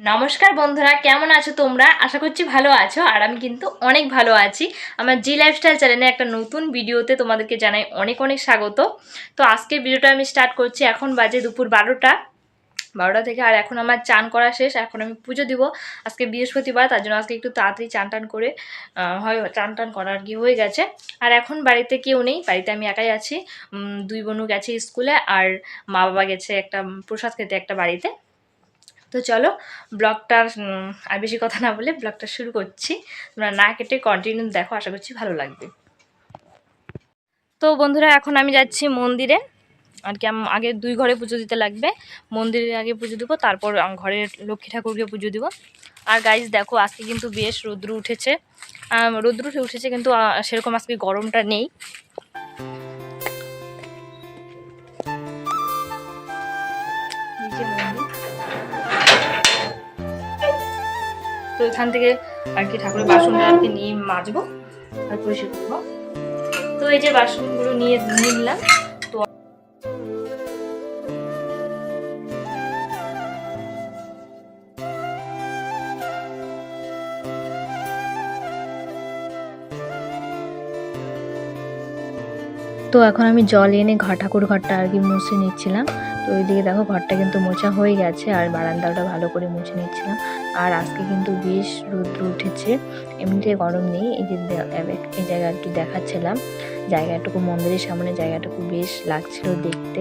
নমস্কার বন্ধুরা, কেমন আছো তোমরা? আশা করছি ভালো আছো, আর আমি কিন্তু অনেক ভালো আছি। আমার জি লাইফস্টাইল চ্যানেলে একটা নতুন ভিডিওতে তোমাদেরকে জানাই অনেক অনেক স্বাগত। তো আজকের ভিডিওটা আমি স্টার্ট করছি, এখন বাজে দুপুর বারোটা। বারোটা থেকে আর এখন আমার চান করা শেষ, এখন আমি পুজো দিব। আজকে বৃহস্পতিবার, তার জন্য আজকে একটু তাড়াতাড়ি চান টান করে হয়, চান টান করা আর কি হয়ে গেছে। আর এখন বাড়িতে কেউ নেই, বাড়িতে আমি একাই আছি। দুই বোনু গেছে স্কুলে, আর মা বাবা গেছে একটা প্রসাদ খেতে একটা বাড়িতে। তো চলো ব্লগটা আর বেশি কথা না বলে ব্লগটা শুরু করছি। তোমরা না কেটে কন্টিনিউ দেখো, আশা করছি ভালো লাগবে। তো বন্ধুরা, এখন আমি যাচ্ছি মন্দিরে। আর কি আগে দুই ঘরে পুজো দিতে লাগবে। মন্দিরে আগে পুজো দেবো, তারপর ঘরের লক্ষ্মী ঠাকুরকে পুজো দিব। আর গাইজ দেখো, আজকে কিন্তু বেশ রৌদ্র উঠেছে। রৌদ্র উঠে উঠেছে কিন্তু সেরকম আজকে গরমটা নেই। মন্দির। তো এখান থেকে আর কি ঠাকুরের বাসনটা আর কি নিয়ে মাজবো আর পরিষ্কার করব। তো এই যে বাসনগুলো নিয়ে নিলাম, তো তো এখন আমি জল এনে ঘর ঠাকুর ঘরটা আর কি মুছে নিচ্ছিলাম। তো ওইদিকে দেখো ঘরটা কিন্তু মোছা হয়ে গেছে আর বারান্দাটা ভালো করে মুছে নিচ্ছিলাম। আর আজকে কিন্তু বেশ রৌদ্র উঠেছে, এমনিতে গরম নেই, এই যে এই জায়গা আর কি দেখাচ্ছিলাম। জায়গাটুকু, মন্দিরের সামনে জায়গাটুকু বেশ লাগছিল দেখতে।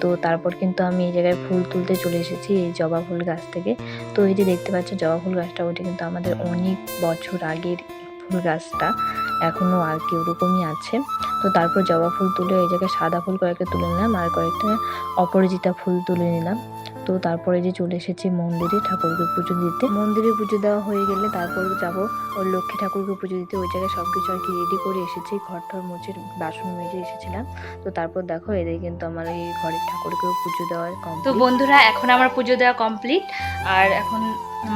তো তারপর কিন্তু আমি এই জায়গায় ফুল তুলতে চলে এসেছি, এই জবা ফুল গাছ থেকে। তো এই যে দেখতে পাচ্ছ, জবা ফুল গাছটা, ওইটা কিন্তু আমাদের অনেক বছর আগের ফুল গাছটা এখনও আর কি ওরকমই আছে। তো তারপর জবা ফুল তুলে এই জায়গায় সাদা ফুল কয়েকটা তুলে নিলাম আর কয়েকটা অপরাজিতা ফুল তুলে নিলাম। তো তারপরে যে চলে এসেছি মন্দিরে ঠাকুরকে পুজো দিতে। মন্দিরে পুজো দেওয়া হয়ে গেলে তারপর যাব ওই লক্ষ্মী ঠাকুরকে পুজো দিতে। ওই জায়গায় সব কিছু আর কি রেডি করে এসেছি। ঘর টর মুছে বাসন মেজে এসেছিলাম। তো তারপর দেখো এদের কিন্তু আমার এই ঘরের ঠাকুরকেও পুজো দেওয়ার তো বন্ধুরা এখন আমার পুজো দেওয়া কমপ্লিট আর এখন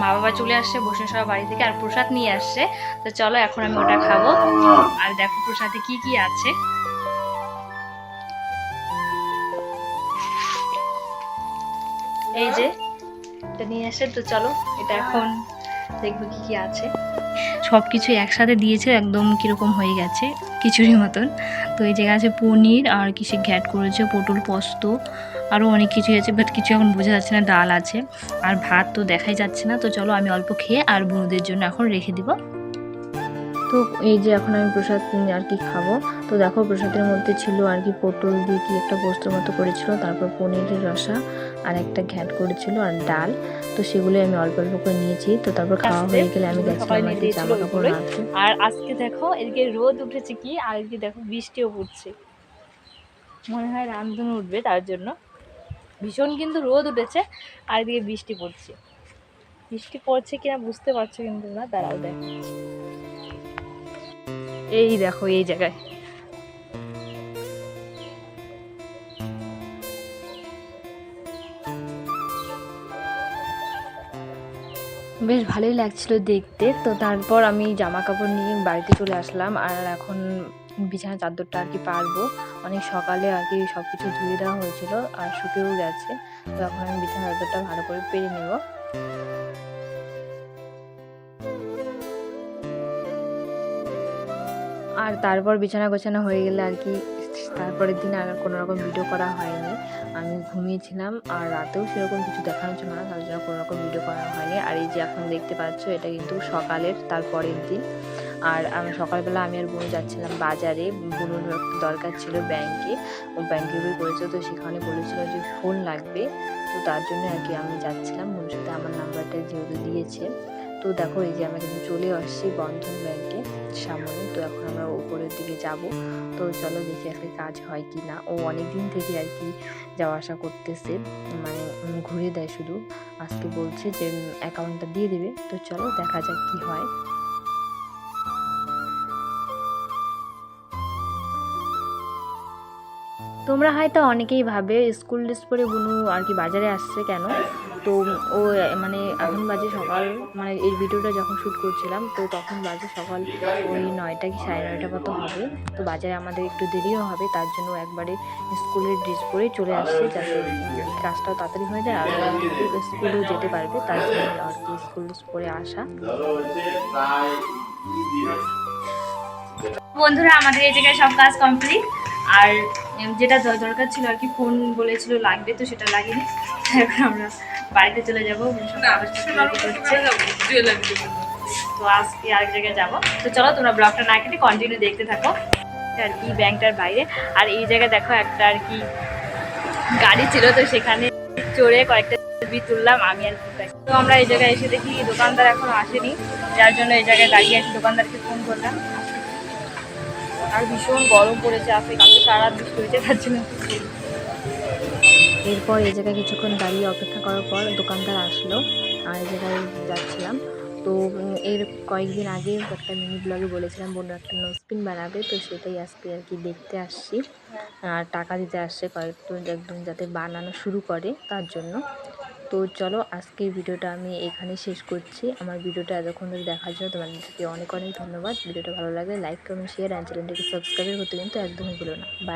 মা বাবা চলে আসছে, বসে সব বাড়ি থেকে আর প্রসাদ নিয়ে আসছে। তো চলো এখন আমি ওটা খাব। আর দেখো প্রসাদে কি কি আছে। এই যে, এটা নিয়ে আসে, তো চলো এটা এখন দেখব কি কি আছে। সব কিছু একসাথে দিয়েছে, একদম কীরকম হয়ে গেছে খিচুড়ি মতন। তো এই জায়গায় আছে পনির, আর কিসে ঘ্যাট করেছে, পটল পোস্ত আরও অনেক কিছু আছে বাট কিছু এখন বোঝা যাচ্ছে না ডাল আছে। আর ভাত তো দেখাই যাচ্ছে না তো চলো আমি অল্প খেয়ে আর বন্ধুদের জন্য এখন রেখে দিব। তো এই যে এখন আমি প্রসাদ আর কি খাব। তো দেখো প্রসাদের মধ্যে ছিল আর কি পটল দিয়ে কি একটা পোস্তর মতো করেছিল তারপর পনিরের রসা আর একটা ঘ্যাট করেছিল আর ডাল। তো সেগুলো আমি অল্প অল্প করে নিয়েছি। তো তারপর খাওয়া হয়ে গেলে আমি গেছিলাম আর কি জামা কাপড় আর আজকে দেখো এদিকে রোদ উঠেছে কি আর এদিকে দেখো বৃষ্টিও পড়ছে। মনে হয় রামধনু উঠবে তার জন্য। ভীষণ কিন্তু রোদ উঠেছে, আর এদিকে বৃষ্টি পড়ছে। বৃষ্টি পড়ছে কিনা বুঝতে পারছ কিন্তু না তারাও দেখাচ্ছি এই দেখো, এই জায়গায়। বেশ ভালোই লাগছিল দেখতে। তো তারপর আমি জামা কাপড় নিয়ে বাড়িতে চলে আসলাম, আর এখন বিছানা চাদরটা আর কি পারব। অনেক সকালে আর কি সব কিছু ধুয়ে দেওয়া হয়েছিল আর শুকেও গেছে। তো এখন আমি বিছানা চাদরটা ভালো করে পেরে নেব। আর তারপর বিছানা গোছানো হয়ে গেলে আর কি তারপরের দিন আর কোনো রকম ভিডিও করা হয়নি। আমি ঘুমিয়েছিলাম আর রাতেও সেরকম কিছু দেখানো ছিল না, তার জন্য কোনো রকম ভিডিও করা হয়নি। আর এই যে এখন দেখতে পাচ্ছ, এটা কিন্তু সকালের, তারপরের দিন। আর আমি সকালবেলা আমি আর বোন যাচ্ছিলাম বাজারে। বোনের একটু দরকার ছিল ব্যাংকে ও ব্যাংকে বই করেছে তো সেখানে বলেছিল যে ফোন লাগবে। তো তার জন্য আর কি আমি যাচ্ছিলাম। বোনের সাথে আমার নাম্বারটা যেহেতু দিয়েছে। তো দেখো এই যে আমরা কিন্তু চলে আসছি বন্ধন ব্যাংকে সামনে। তো এখন আমরা উপরের দিকে যাব। তো চলো দেখি আজকে কাজ হয় কি না ও অনেক দিন থেকে আর কি যাওয়া আসা করতেছে। মানে ঘুরে দেয় শুধু। আজকে বলছে যে অ্যাকাউন্টটা দিয়ে দেবে। তো চলো দেখা যাক কি হয়। তোমরা হয়তো অনেকেই ভাবে স্কুল ড্রেস পরে বুনু আর কি বাজারে আসছে কেন? তো ও মানে এখন বাজে সকাল মানে এই ভিডিওটা যখন শ্যুট করছিলাম, তো তখন বাজে সকাল ওই নয়টা কি সাড়ে নয়টা মতো হবে। তো বাজারে আমাদের একটু দেরিও হবে, তার জন্য একবারে স্কুলের ড্রেস পরেই চলে আসছে যাতে কাজটাও তাড়াতাড়ি হয়ে যায় আর স্কুলেও যেতে পারবে, তার জন্য আর কি স্কুল ড্রেস পরে আসা। বন্ধুরা, আমাদের এই জায়গায় সব কাজ কমপ্লিট আর যেটা দরকার ছিল আর কি ফোন বলেছিল লাগবে তো সেটা লাগেনি। এখন আমরা বাড়িতে চলে যাব তো আজকে আরেক জায়গায় যাব। তো চলো তোমরা ব্লগটা না কেটে কন্টিনিউ দেখতে থাকো। আর কি ব্যাংকটার বাইরে। আর এই জায়গায় দেখো একটা আর কি গাড়ি ছিল তো সেখানে চড়ে কয়েকটা ছবি তুললাম আমি আর। তো আমরা এই জায়গায় এসে দেখি দোকানদার এখনও আসেনি। যার জন্য এই জায়গায় দাঁড়িয়ে আছি দোকানদারকে ফোন করলাম। আর ভীষণ গরম পড়েছে, আজকে কালকে সারা বৃষ্টি হয়েছে তার জন্য এরপর এই জায়গায় কিছুক্ষণ দাঁড়িয়ে অপেক্ষা করার পর দোকানদার আসলো, আর এই জায়গায় যাচ্ছিলাম। তো এর কয়েকদিন আগে একটা মিনি ব্লগে বলেছিলাম বোন একটা নোসপিন বানাবে। তো সেটাই আজকে আর কি দেখতে আসছি। আর টাকা দিতে আসছে কয়েকজন একদম যাতে বানানো শুরু করে তার জন্য। তো চলো আজকে ভিডিওটা আমি এখানে শেষ করছি। আমার ভিডিওটা এতক্ষণ ধরে দেখার জন্য তোমাদেরকে অনেক অনেক ধন্যবাদ। ভিডিওটা ভালো লাগলে লাইক কমেন্ট শেয়ার অ্যান্ড চ্যানেলটিকে সাবস্ক্রাইব করতে কিন্তু একদমই ভুলো না। বাই